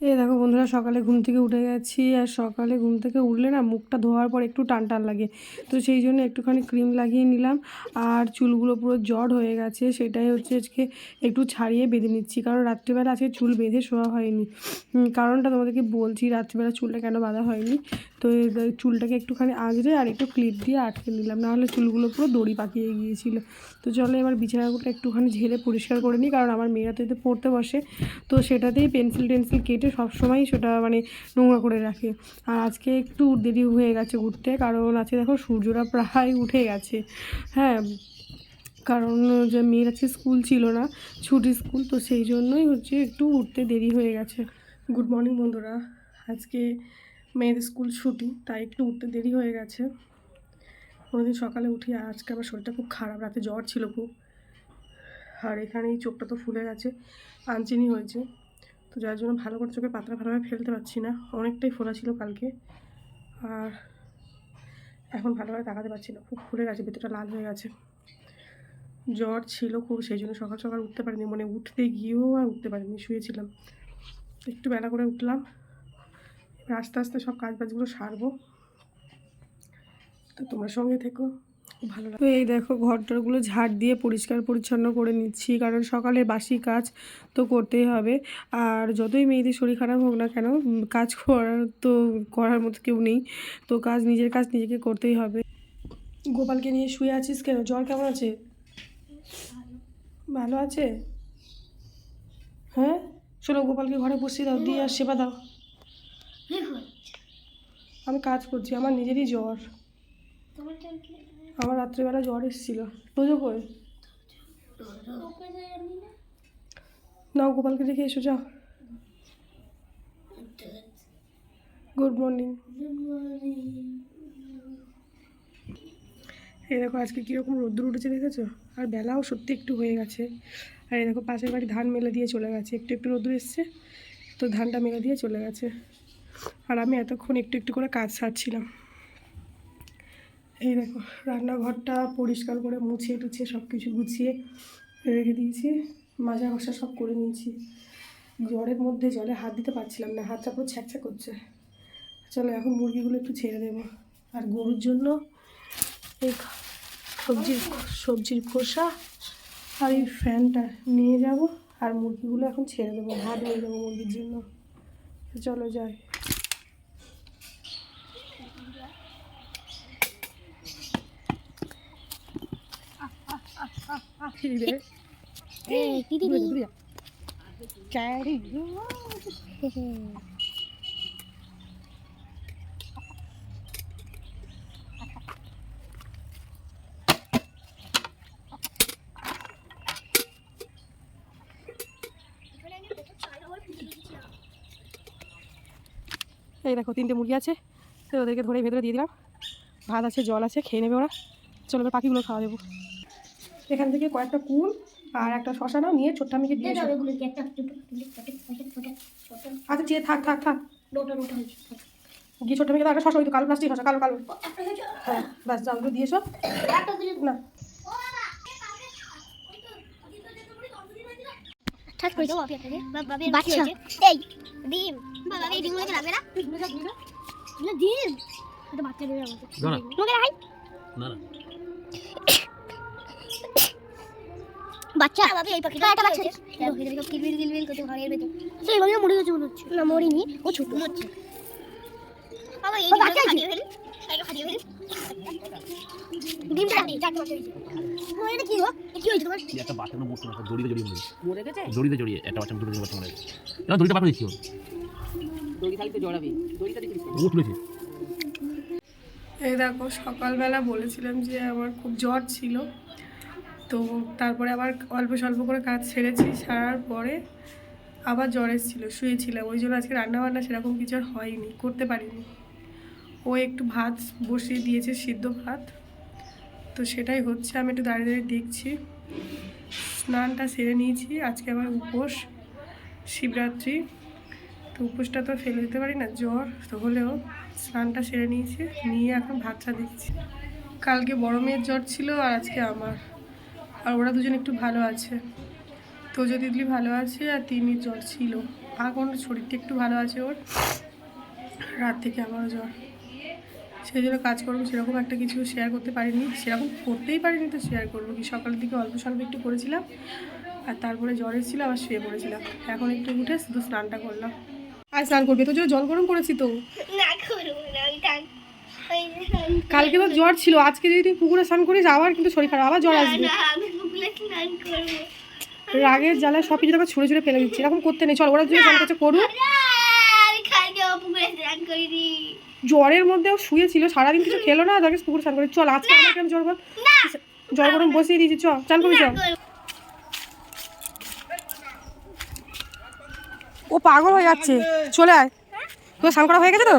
এই দেখো বন্ধুরা, সকালে ঘুম থেকে উঠে গেছি আর সকালে ঘুম থেকে উঠলে না মুখটা ধোয়ার পর একটু টান টান লাগে। তো সেই জন্য একটুখানি ক্রিম লাগিয়ে নিলাম আর চুলগুলো পুরো জট হয়ে গেছে, সেটাই হচ্ছে আজকে একটু ছাড়িয়ে বেঁধে নিচ্ছি। কারণ রাত্রিবেলা আজকে চুল বেঁধে শোয়া হয়নি। কারণটা তোমাদেরকে বলছি, রাত্রিবেলা চুলটা কেন বাঁধা হয়নি? তো চুলটাকে একটুখানি আঁচড়ে আর একটু ক্লিপ দিয়ে আটকে নিলাম নাহলে চুলগুলো পুরো দড়ি পাকিয়ে গিয়েছিল। তো চলো এবার বিছানাগুলো একটুখানি ঝেলে পরিষ্কার করে নিই, কারণ আমার মেয়েরা তো এতে পড়তে বসে। তো সেটাতেই পেন্সিল টেন্সিল কেটে সবসময় সেটা মানে নোংরা করে রাখে। আর আজকে একটু দেরি হয়ে গেছে উঠতে কারণ আজকে দেখো সূর্যটা প্রায় উঠে গেছে। হ্যাঁ কারণ যে মেয়ের আজকে স্কুল ছিল না ছুটি স্কুল, তো সেই জন্যই হচ্ছে একটু উঠতে দেরি হয়ে গেছে। গুড মর্নিং বন্ধুরা, আজকে মেয়েদের স্কুল ছুটি, তাই একটু উঠতে দেরি হয়ে গেছে। কোনোদিন সকালে উঠি, আর আজকে আমার শরীরটা খুব খারাপ, রাতে জ্বর ছিল খুব। আর এখানে এই চোখটা তো ফুলে গেছে, আনচিনি হয়েছে। তো যার জন্য ভালো করে চোখের পাতলা ভালোভাবে ফেলতে পারছি না। অনেকটাই ফোলা ছিল কালকে। আর এখন ভালোভাবে তাকাতে পারছি না। খুব ফুলে গেছে, ভেতরটা লাল হয়ে গেছে। জ্বর ছিল খুব, সেই জন্য সকাল সকাল উঠতে পারিনি। মানে উঠতে গিয়েও আর উঠতে পারিনি, শুয়েছিলাম। একটু বেলা করে উঠলাম। আস্তে আস্তে সব কাজ বাজগুলো সারবো। তো তোমার সঙ্গে থেকো। ভালো লাগে তো এই দেখো ঘরটারগুলো ঝাড় দিয়ে পরিষ্কার পরিচ্ছন্ন করে নিচ্ছি কারণ সকালে বাসি কাজ তো করতেই হবে। আর যতই মেয়েদের শরীর খারাপ হোক না কেন কাজ করার তো করার মতো কেউ নেই। তো কাজ নিজের কাজ নিজেকে করতেই হবে। গোপালকে নিয়ে শুয়ে আছিস কেন? জ্বর কেমন আছে? ভালো আছে? হ্যাঁ? চলো গোপালকে ঘরে বসিয়ে দাও দিয়ে আর সেবা দাও। আমি কাজ করছি আমার নিজেরই জ্বর। আমার রাত্রিবেলা জ্বর এসেছিল। তোজো কই? নাও গোপালকে রেখে এসো, যাও। গুড মর্নিং এই দেখো, আজকে কীরকম রোদ্দুর উঠেছে দেখেছ? আর বেলাও সত্যি একটু হয়ে গেছে। আর এই দেখো, পাশের বাড়ি ধান মেলে দিয়ে চলে গেছে। একটু একটু রোদ্দুর এসছে, তো ধানটা মেলে দিয়ে চলে গেছে। আর আমি এতক্ষণ একটু একটু করে কাজ সারছিলাম। এই দেখো, রান্নাঘরটা পরিষ্কার করে মুছিয়ে টুছিয়ে সব কিছু গুছিয়ে রেখে দিয়েছি। মাজা ঘষা সব করে নিয়েছি। জ্বরের মধ্যে জলে হাত দিতে পারছিলাম না, হাতটা পুরো ছ্যাঁকছ্যাক করছে। চলো এখন মুরগিগুলো একটু ছেড়ে দেবো। আর গরুর জন্য এই সবজির সবজির খোসা আর এই ফ্যানটা নিয়ে যাব। আর মুরগিগুলো এখন ছেড়ে দেবো, ভাত নিয়ে দেবো মুরগির জন্য। চলো যাই। এই দেখো তিনটে মুরগি আছে। তো ওদেরকে ধরে ভেতরে দিয়ে দিলাম। ভাত আছে জল আছে খেয়ে নেবে ওরা। চলো এবার পাখিগুলো খাওয়া দেবো। এখান থেকে কয়েকটা কুল আর একটা শশা নাও নিয়ে ছোট্ট আমি দিয়ে আচ্ছা চেয়ে থাক থাক থাক। গিয়ে ছোট্ট মেয়েকে একটা শশা ওই তো কালো প্লাস্টিক শশা কালো কালো। হ্যাঁ ব্যাস যাও ওগুলো দিয়ে এসো না। বাচ্চা। এই ডিম। বাবা এই ডিমগুলোকে লাগবে না ডিম। এটা বাচ্চা না। না বাচ্চা? বাবা এই পাখিটা একটা বাচ্চা কিলবিল কিলবিল করতে ঘরের ভেতর। সেই বাবা মরে গেছে মনে হচ্ছে না মরিনি ও ছোট। মরছে। বাবা এই বাচ্চা আছে। ফেলি। খাইয়ে ফেলি। ডিমটা নেই চারটে বাচ্চা হয়েছে। তোমার কি গো? কি হয়েছে তোমার? একটা বাচ্চা কোনো মোট দড়িতে জড়িয়ে মরে মরে গেছে? দড়িতে জড়িয়ে একটা বাচ্চা দুটো বাচ্চা মরে গেছে। এবার দড়িটা পাঠিয়ে দিচ্ছি ওর। দড়ি থাকলে তো দড়িটা দেখি ও তুলেছে। এই দেখো সকালবেলা বলেছিলাম যে আমার খুব জ্বর ছিল। তো তারপরে আবার অল্প স্বল্প করে কাজ সেরেছি, সারার পরে আবার জ্বর এসেছিল, শুয়েছিলাম। ওই জন্য আজকে রান্নাবান্না সেরকম কিছু আর হয়নি, করতে পারিনি। ও একটু ভাত বসিয়ে দিয়েছে, সিদ্ধ ভাত। তো সেটাই হচ্ছে, আমি একটু দাঁড়িয়ে দাঁড়িয়ে দেখছি। স্নানটা সেরে নিয়েছি, আজকে আবার উপোস, শিবরাত্রি। তো উপোসটা তো ফেলে দিতে পারি না, জ্বর, তো হলেও স্নানটা সেরে নিয়েছি, নিয়ে এখন ভাতটা দিচ্ছি। কালকে বড় মেয়ের জ্বর ছিল আর আজকে আমার। আর ওরা দুজন একটু ভালো আছে। তো যদি দিদি ভালো আছে আর তিনি জ্বর ছিল। এখন শরীরটা একটু ভালো আছে ওর? রাত থেকে আবারও জ্বর। সেই জন্য কাজ করব সেরকম একটা কিছু শেয়ার করতে পারিনি। সেরকম করতেই পারিনি তো শেয়ার করব কি? সকালের দিকে অল্প স্বল্প একটু করেছিলাম। আর তারপরে জ্বর এসেছিল আবার শুয়ে পড়েছিলাম। এখন একটু উঠে শুধু স্নানটা করলাম। আর স্নান করবি? তো জল গরম করেছি তো। কালকে তো জ্বর ছিল। আজকে যদি তুই পুকুরে স্নান করিস আবার কিন্তু শরীর খারাপ আবার জ্বর আসবে। রাগের জ্বালায় সব কিছু তোকে ছুঁড়ে ছুঁড়ে ফেলে দিচ্ছি। এরকম করতে নেই। চল ওরা যদি স্নান করছে করুক। জ্বরের মধ্যে ও শুয়েছিল সারাদিন কিছু খেলো না তাকে পুকুর স্নান করে চল আজকে আমার কেমন জ্বর বল জ্বর গরম বসিয়ে দিয়েছি চল চান করবি চল। ও পাগল হয়ে যাচ্ছে। চলে আয়। তোর স্নান করা হয়ে গেছে তো?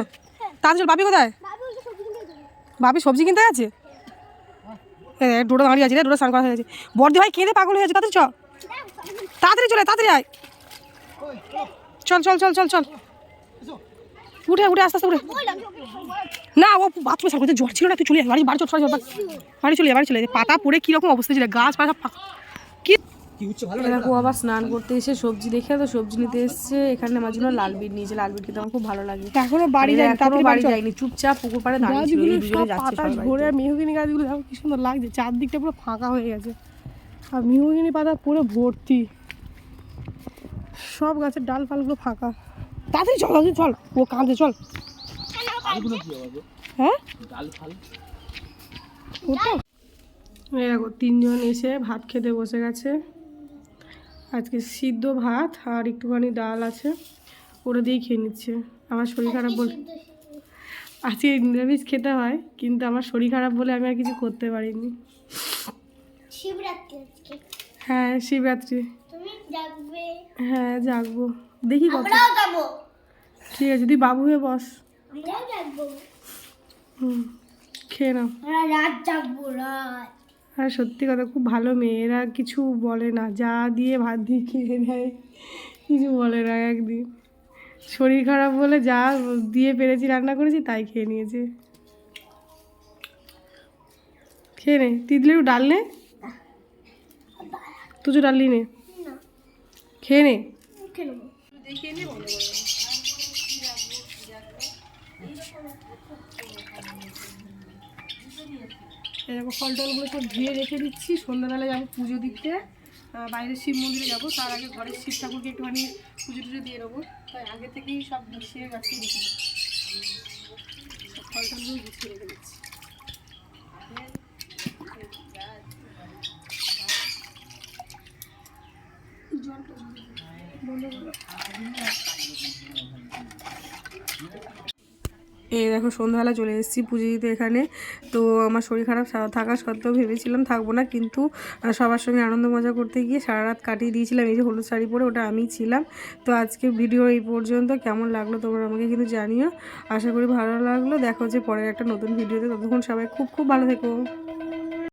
তার চল বাপি কোথায়? বাবু। বাপি সবজি কিনতে গেছে? ডোটা দাঁড়িয়ে আছে রে ডোটা স্নান করা হয়ে গেছে বর্দি ভাই কেঁদে পাগল হয়ে গেছে তাড়াতাড়ি চ তাড়াতাড়ি চলে তাড়াতাড়ি আয়। চল চল চল চল চল। উঠে উঠে, আস্তে আস্তে উঠে। না, ও বাথরুমে সার করতে জ্বর ছিল না, তুই চলে বাড়ি বাড়ি চল বাড়ি চলে বাড়ি চলে। পাতা পড়ে কীরকম অবস্থা ছিল, গাছ পাতা কি দেখো আবার স্নান করতে এসে সবজি দেখে তো সবজি নিতে এসছে। এখানে আমার জন্য লাল বিট নিয়েছে। লাল বিট খেতে আমার খুব ভালো লাগে। এখনও বাড়ি যাই এখনও বাড়ি যাইনি চুপচাপ পুকুর পাড়ে দাঁড়িয়ে ছিল। এই দুজনে যাচ্ছে মেহগিনি গাছগুলো দেখো কি সুন্দর লাগছে। চারদিকটা পুরো ফাঁকা হয়ে গেছে। আর মেহগিনি পাতা পুরো ভর্তি। সব গাছের ডাল ফালগুলো ফাঁকা। তাড়াতাড়ি চল চল। ও কাঁদে চল। হ্যাঁ? ওটা এই তিনজন এসে ভাত খেতে বসে গেছে। আজকে সিদ্ধ ভাত আর একটুখানি ডাল আছে ওটা দিয়েই খেয়ে নিচ্ছে। আমার শরীর খারাপ বলে আজকে নিরামিষ খেতে হয় কিন্তু আমার শরীর খারাপ বলে আমি আর কিছু করতে পারিনি। হ্যাঁ শিবরাত্রি। হ্যাঁ জাগবো। দেখি কত ঠিক আছে তুই বাবু হয়ে বস। হুম খেয়ে নাও। রাত যাব রাত। আর সত্যি কথা খুব ভালো মেয়ে এরা কিছু বলে না যা দিয়ে ভাত দিয়ে খেয়ে নেয় কিছু বলে না একদিন। শরীর খারাপ বলে যা দিয়ে পেরেছি রান্না করেছি তাই খেয়ে নিয়েছে। খেয়ে নে। একটু ডাল নে? তুজো ডাললি নে। খেয়ে নে। এরকম ফল টলগুলো সব ধুয়ে রেখে দিচ্ছি। সন্ধ্যাবেলা যাব পুজো দিতে। বাইরে শিব মন্দিরে যাব। তার আগে ঘরের শিব ঠাকুরকে একটুখানি পুজো টুজো দিয়ে দেবো তাই আগে থেকেই সব গুছিয়ে গাছিয়ে রেখে দিচ্ছি। ফল টলগুলো গুছিয়ে রেখে দিচ্ছি। এই দেখো সন্ধ্যাবেলা চলে এসেছি পুজো দিতে এখানে। তো আমার শরীর খারাপ থাকা সত্ত্বেও ভেবেছিলাম থাকব না, কিন্তু সবার সঙ্গে আনন্দ মজা করতে গিয়ে সারা রাত কাটিয়ে দিয়েছিলাম। এই যে হলুদ শাড়ি পরে ওটা আমি ছিলাম। তো আজকে ভিডিও এই পর্যন্ত। কেমন লাগল তোমরা আমাকে কিন্তু জানিও। আশা করি ভালো লাগল। দেখো যে পরের একটা নতুন ভিডিওতে। ততক্ষণ সবাই খুব খুব ভালো থেকো।